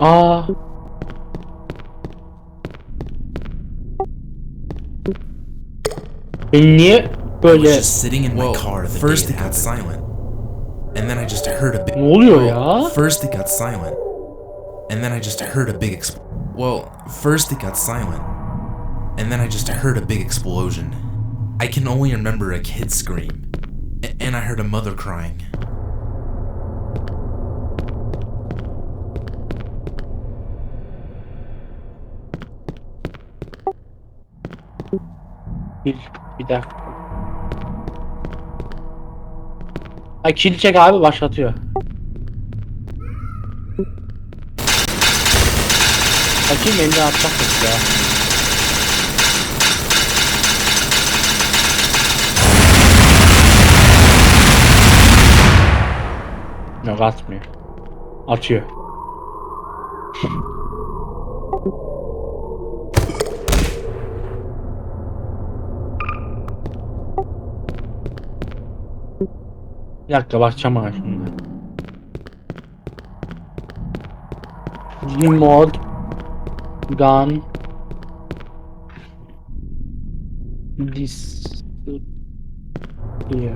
Aa. Ben niye böyle just sitting in my car the first day it it got silent. And then I just heard a big. ne oluyor ya? First it got silent. And then I just heard a big expl- Well, first it got silent. And then I just heard a big explosion. I can only remember a kid scream. A- and I heard a mother crying. Bir, bir dakika. Ha kili çek abi başlatıyor. Bakayım elini mısın ya? Yok atmıyor. Atıyor. Bir dakika bakacağım ha şimdi. Gmod Gun This Here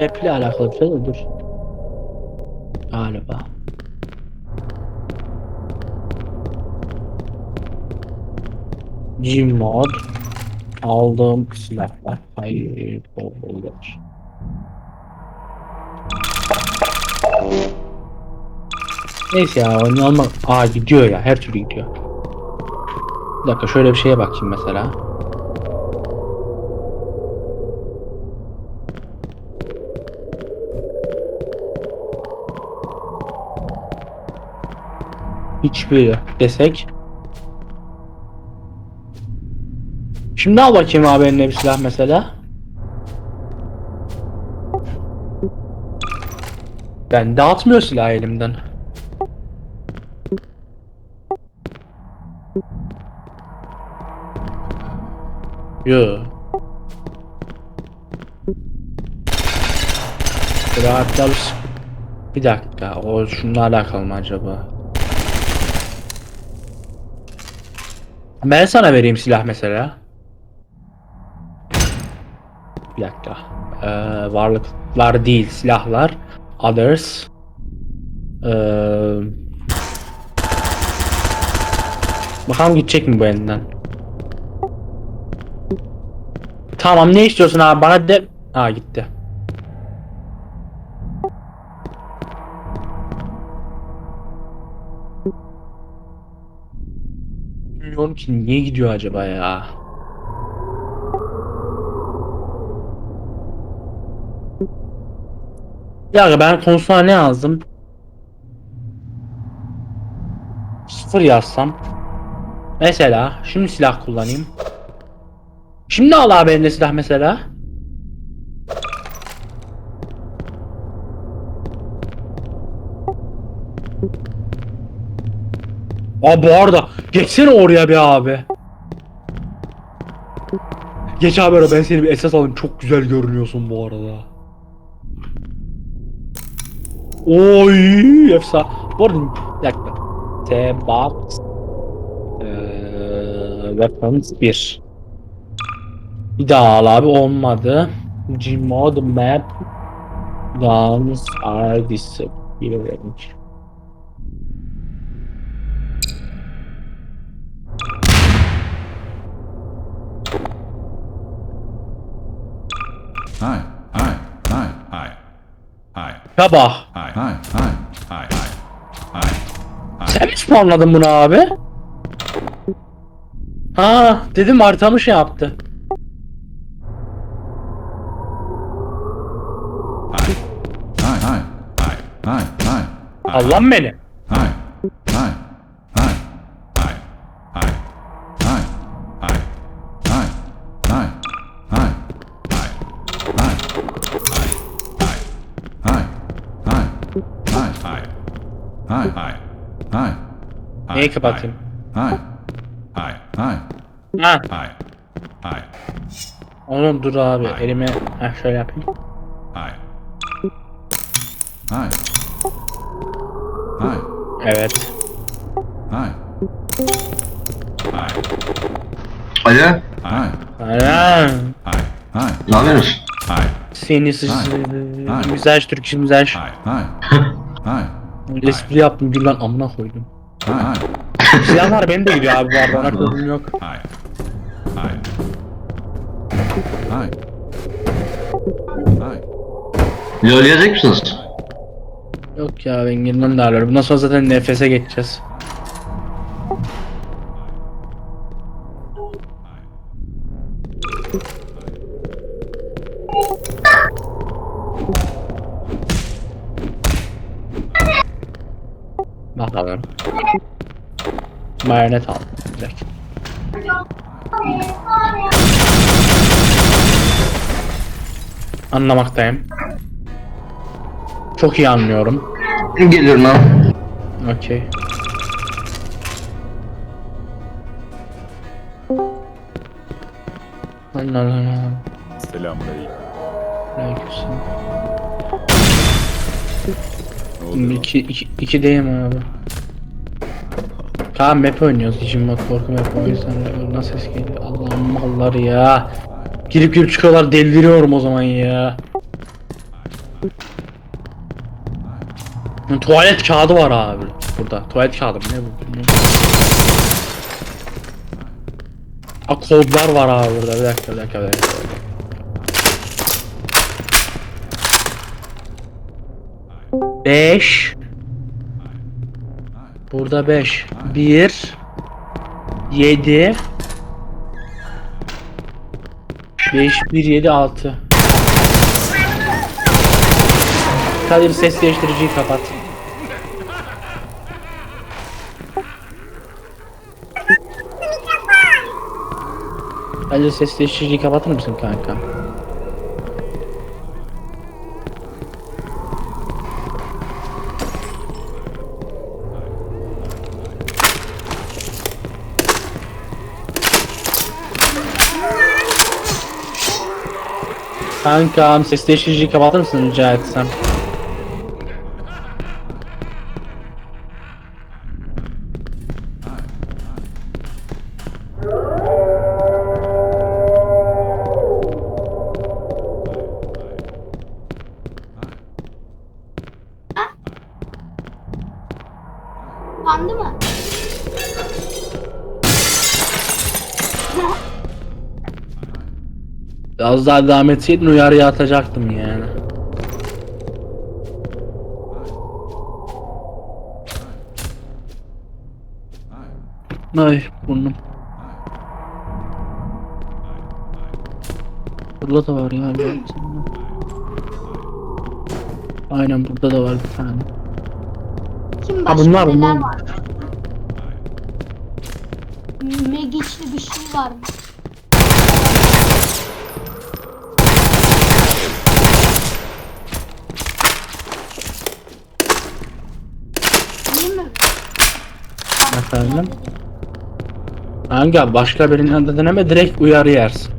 Raple alakalı bir şey de dur. Galiba. Gmod aldığım silahlar hayır olur. Neyse ya almak... Aa gidiyor ya her türlü gidiyor. Bir dakika şöyle bir şeye bakayım mesela. Hiçbiri desek. Şimdi al bakayım abi eline bir silah mesela. Ben dağıtmıyor silah elimden. Yo. Rahatlar. Bir dakika, o şununla alakalı mı acaba? Ben sana vereyim silah mesela. Bir dakika. Ee, varlıklar değil, silahlar. Others. Ee, bakalım gidecek mi bu elinden? Tamam ne istiyorsun abi bana de... Aa gitti. Bilmiyorum ki niye gidiyor acaba ya? Ya ben konusuna ne yazdım? Sıfır yazsam. Mesela şimdi silah kullanayım. Şimdi al abi eline silah mesela. Aa bu arada geçsene oraya bir abi. Geç abi ara ben seni bir esas alayım çok güzel görünüyorsun bu arada. Oy efsa. Bu arada bir dakika. T-Box Eee, Weapons 1 Bir daha al abi olmadı. Gmod map Guns are disappearing. Hay, hay, hay, hay. Hay. Sabah. Sen mi spamladın bunu abi? Aa dedim artamı şey yaptı. Hay, hay. Allah beni. Niye kapatayım? Hayır. Hayır. Hayır. Ha. Hayır. Hayır. Oğlum dur abi Hayır. elime ha, şöyle yapayım. Hayır. Hayır. Hayır. Evet. Hayır. Hayır. Alo. Hayır. Hayır. Hayır. Hayır. Ne yapıyorsun? Hayır. Seni sıçtı. Müzaş Türk işi müzaş. Hayır. Hayır. Hayır. Espri yaptım gül lan amına koydum. Hayır. Hayır. Silah var benim de gidiyor abi bu arada ona problem yok. Hi. Hi. Hi. Hi. LoL yazacak mısınız? Yok ya ben girmem de ağrıyor. Bundan sonra zaten nefese geçeceğiz. Bakalım. Marionet aldım direkt. Anlamaktayım. Çok iyi anlıyorum. Geliyorum lan. Okey. Selamünaleyküm. Aleykümselam. Ne oluyor? İki, iki, iki değil mi abi? Kaan map oynuyoruz. İçin bak korku map o yüzden nasıl ses geliyor. Allah'ım malları ya. Girip girip çıkıyorlar deliriyorum o zaman ya. Tuvalet kağıdı var abi burada. Tuvalet kağıdı mı ne bu bilmiyorum. Aa, kodlar var abi burada. Bir dakika bir dakika bir dakika. Beş. Burada 5. 1 7 5 1 7 6 Kadir ses değiştiriciyi kapat. Kadir ses değiştiriciyi kapatır mısın kanka? Kankam ses değiştiriciyi kapatır mısın rica etsem? Kandı mı? Az daha devam etseydin uyarıya atacaktım yani. Ay burnum. Burada da var ya. Aynen burada da var bir tane. Kim Ha, bunlar, neler bunlar. var? Megiçli bir şey var mı? İyi mi? Efendim? Hangi abi başka birinin yanında deneme direkt uyarı yersin.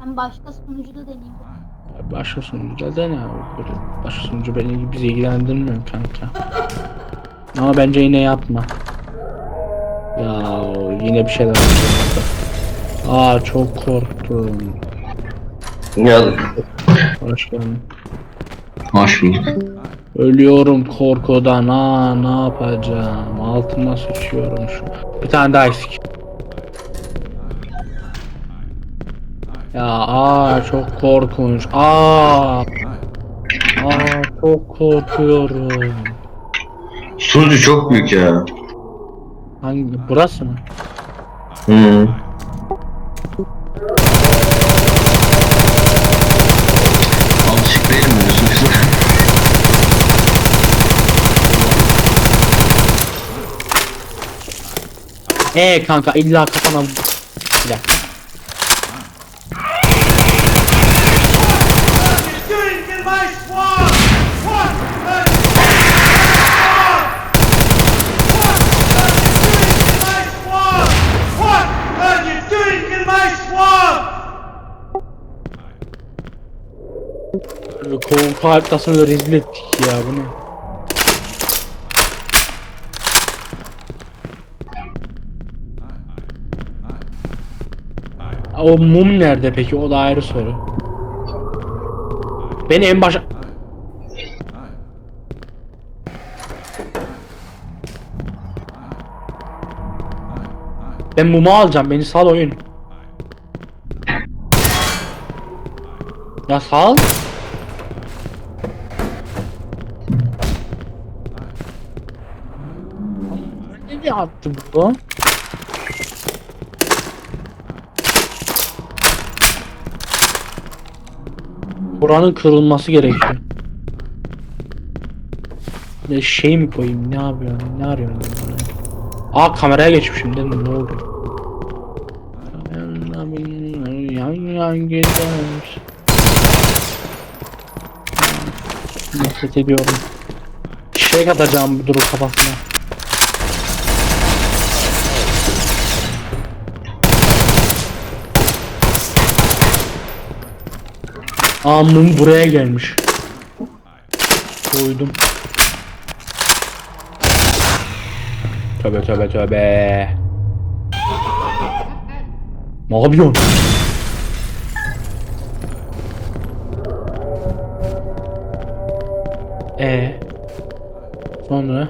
Ben başka sunucuda deneyeyim. Başka sunucuda dene Başka sunucu beni bizi ilgilendirmiyor kanka. Ama bence yine yapma. Ya yine bir şeyler oldu. Aa çok korktum. Ya Hoş geldin. hoş bulduk. Ölüyorum korkudan. Aa ne yapacağım? Altıma sıçıyorum şu. Bir tane daha eksik. Ya aa çok korkunç. Aa. Aa çok korkuyorum. Sunucu çok büyük ya. Hangi burası mı? Hı. Alışık Ee kanka illa kafana bir dakika. Kovuk haritasını rezil ettik ya bu? O mum nerede peki? O da ayrı soru. Beni en başa... Ben mumu alacağım. Beni sal oyun. Ya sal. Ne attı bu? Buranın kırılması gerekiyor. Ne şey mi koyayım? Ne yapıyorum? Ne buraya? Aa kameraya geçmişim değil mi? Ne oldu? Yan yan gider. Nefret ediyorum. Şey atacağım bu durum kafasına. Mum buraya gelmiş. Koydum. Tövbe tövbe tövbe. Ne yapıyorsun? E sonra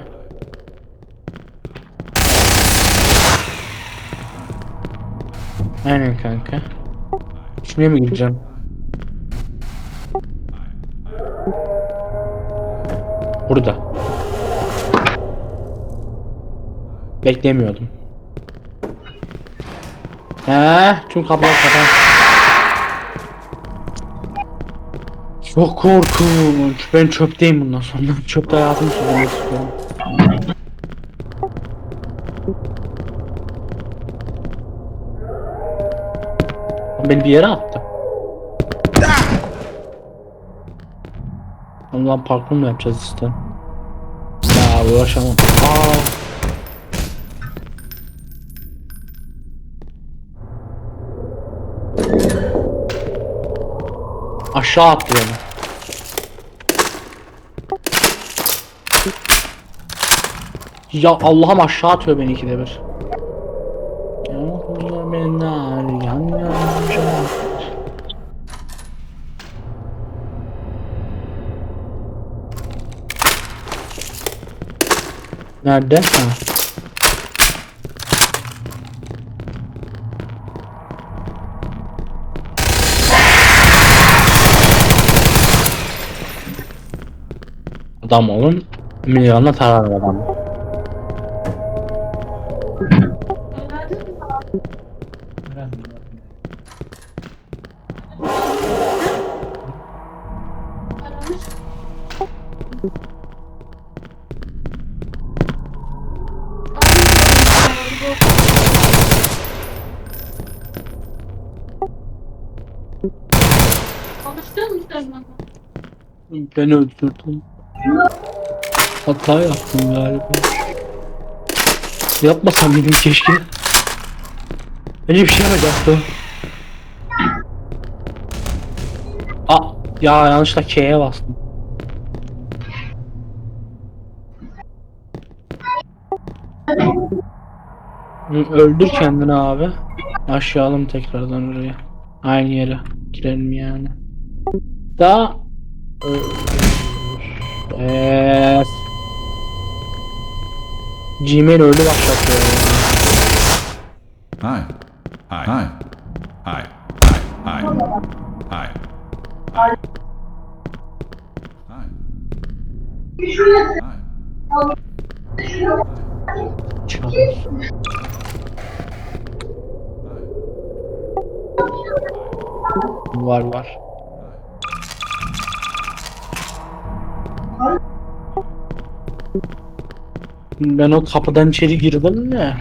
Aynen kanka. Şuraya mı gireceğim? Burada. Beklemiyordum. He, tüm kapılar kapan. Çok korkunç. Ben çöpteyim bundan sonra. Çöpte hayatımı sürdürmek istiyorum. Beni bir yere attı. Ondan parkur mu yapacağız işte? Ya uğraşamam. Aa. Aşağı attı beni. Ya Allah'ım aşağı atıyor beni ikide bir. Ya benler yan Nerede? Ha. Adam olun. Milyonla tarar adam. Ben öldürdüm. Hata yaptım galiba. Yapmasam mıydım keşke. Öyle bir şey yapacaktım. Aa, ya yanlışlıkla K'ye bastım. Öldür kendini abi. Aşağılım tekrardan oraya. Aynı yere girelim yani. Daha Eee Gmail öyle başlatıyor. Hi. Hi. Hi. Hi. Hi. Hi. Hi. Hi. Var var. Ben o kapıdan içeri girdim de.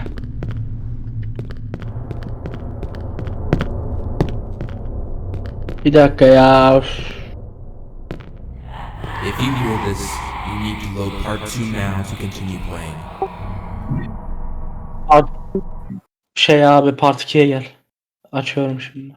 Bir dakika ya. If you hear this, you need to load part 2 now to continue playing. Part- Şey abi part 2'ye gel. Açıyorum şimdi.